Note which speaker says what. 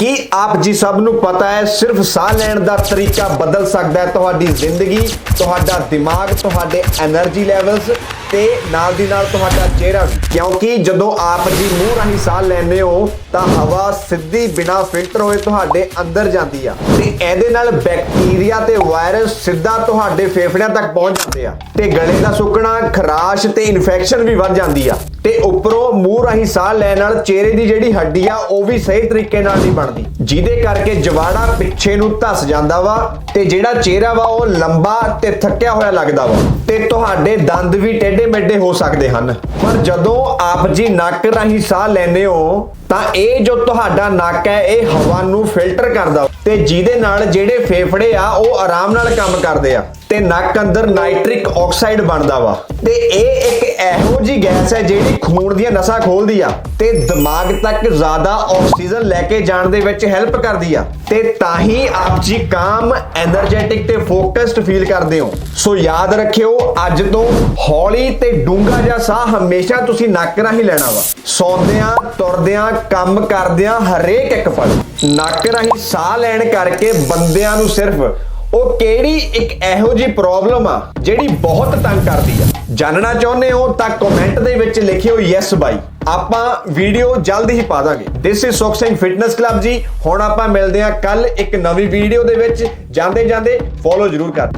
Speaker 1: ਕੀ ਆਪ ਜੀ ਸਭ ਨੂੰ ਪਤਾ ਹੈ, ਸਿਰਫ ਸਾਹ ਲੈਣ ਦਾ ਤਰੀਕਾ ਬਦਲ ਸਕਦਾ ਹੈ ਤੁਹਾਡੀ ਜ਼ਿੰਦਗੀ, ਤੁਹਾਡਾ ਦਿਮਾਗ, ਤੁਹਾਡੇ એનર્ਜੀ ਲੈਵਲਸ ਤੇ ਨਾਲ ਦੀ ਨਾਲ ਤੁਹਾਡਾ ਚਿਹਰਾ ਵੀ। ਕਿਉਂਕਿ ਜਦੋਂ ਆਪ ਜੀ ਮੂੰਹ ਰਾਹੀਂ ਸਾਹ ਲੈਂਦੇ ਹੋ, ਤਾਂ ਹਵਾ ਸਿੱਧੀ ਬਿਨਾ ਫਿਲਟਰ ਹੋਏ ਤੁਹਾਡੇ ਅੰਦਰ ਜਾਂਦੀ ਆ। ਤੇ ਇਹਦੇ ਨਾਲ ਬੈਕਟੀਰੀਆ ਤੇ ਵਾਇਰਸ ਸਿੱਧਾ ਤੁਹਾਡੇ ਫੇਫੜਿਆਂ ਤੱਕ ਪਹੁੰਚ ਜਾਂਦੇ ਆ। ਤੇ ਗਲੇ ਦਾ ਸੁੱਕਣਾ, ਖਰਾਸ਼ ਤੇ ਇਨਫੈਕਸ਼ਨ ਵੀ ਵੱਧ ਜਾਂਦੀ ਆ। ਤੇ ਉੱਪਰੋਂ ਮੂੰਹ ਰਾਹੀਂ ਸਾਹ ਲੈਣ ਨਾਲ ਚਿਹਰੇ ਦੀ ਜਿਹੜੀ ਹੱਡੀ ਆ, ਉਹ ਵੀ ਸਹੀ ਤਰੀਕੇ ਨਾਲ ਨਹੀਂ ਬਣਦੀ। ਜਿਹਦੇ ਕਰਕੇ ਜਵਾੜਾ ਪਿੱਛੇ ਨੂੰ ਧਸ ਜਾਂਦਾ ਵਾ, ਤੇ ਜਿਹੜਾ ਚਿਹਰਾ ਵਾ, ਉਹ ਲੰਬਾ ਤੇ ਥੱਕਿਆ ਹੋਇਆ ਲੱਗਦਾ ਵਾ। ਤੇ ਤੁਹਾਡੇ ਦੰਦ ਵੀ ਟੇਢੇ ਮੇਢੇ ਹੋ ਸਕਦੇ ਹਨ। ਪਰ ਜਦੋਂ ਆਪ ਜੀ ਨੱਕ ਰਾਹੀਂ ਸਾਹ ਲੈਂਦੇ ਹੋ, ਤਾਂ ਇਹ ਜੋ ਤੁਹਾਡਾ ਨੱਕ ਹੈ, ਇਹ ਹਵਾ ਨੂੰ ਫਿਲਟਰ ਕਰਦਾ। ਤੇ ਜਿਹਦੇ ਨਾਲ ਜਿਹੜੇ ਫੇਫੜੇ ਆ, ਉਹ ਆਰਾਮ ਨਾਲ ਕੰਮ ਕਰਦੇ ਆ। ਤੇ ਨੱਕ ਅੰਦਰ ਨਾਈਟ੍ਰਿਕ ਆਕਸਾਈਡ ਬਣਦਾ ਵਾ। ਤੇ ਇਹ ਇੱਕ ਇਹੋ ਜੀ, ਗੈਸ ਹੈ ਜਿਹੜੀ ਖੂਨ ਦੀਆਂ ਨਸਾਂ ਖੋਲਦੀ ਆ ਤੇ ਦਿਮਾਗ ਤੱਕ ਜ਼ਿਆਦਾ ਆਕਸੀਜਨ ਲੈ ਕੇ ਜਾਣ ਦੇ ਵਿੱਚ ਹੈਲਪ ਕਰਦੀ ਆ। ਤੇ ਤਾਂ ਹੀ ਆਪ ਜੀ ਕਾਮ એનર્ਜੈਟਿਕ ਤੇ ਫੋਕਸਡ ਫੀਲ ਕਰਦੇ ਹੋ। ਸੋ ਯਾਦ ਰੱਖਿਓ, ਅੱਜ ਤੋਂ ਹੌਲੀ ਤੇ ਡੂੰਘਾ ਜਿਹਾ ਸਾਹ ਹਮੇਸ਼ਾ ਤੁਸੀਂ ਨੱਕ ਰਾਹੀਂ ਲੈਣਾ ਵਾ। ਸੌਂਦਿਆਂ, ਤੁਰਦਿਆਂ, ਕੰਮ ਕਰਦਿਆਂ ਹਰੇਕ ਇੱਕ ਪਲ। ਨੱਕ ਰਾਹੀਂ ਸਾਹ ਲੈਣ ਕਰਕੇ ਬੰਦਿਆਂ ਨੂੰ ਸਿਰਫ, ਉਹ ਕਿਹੜੀ ਇੱਕ ਇਹੋ ਜੀ ਪ੍ਰੋਬਲਮ ਆ ਜਿਹੜੀ ਬਹੁਤ ਤੰਗ ਕਰ ਜਾਣਨਾ ਚਾਹੁੰਦੇ ਹੋ ਤਾਂ ਕਮੈਂਟ ਦੇ ਵਿੱਚ ਲਿਖਿਓ ਯੈਸ ਬਾਈ। ਆਪਾਂ ਵੀਡੀਓ ਜਲਦੀ ਹੀ ਪਾ ਦਾਂਗੇ। ਥਿਸ ਇਜ਼ ਸੁਖ ਸਿੰਘ ਫਿਟਨੈਸ ਕਲੱਬ ਜੀ। ਹੁਣ ਆਪਾਂ ਮਿਲਦੇ ਹਾਂ ਕੱਲ ਇੱਕ ਨਵੀਂ ਵੀਡੀਓ ਦੇ ਵਿੱਚ। ਜਾਂਦੇ ਜਾਂਦੇ ਫੋਲੋ ਜਰੂਰ ਕਰ।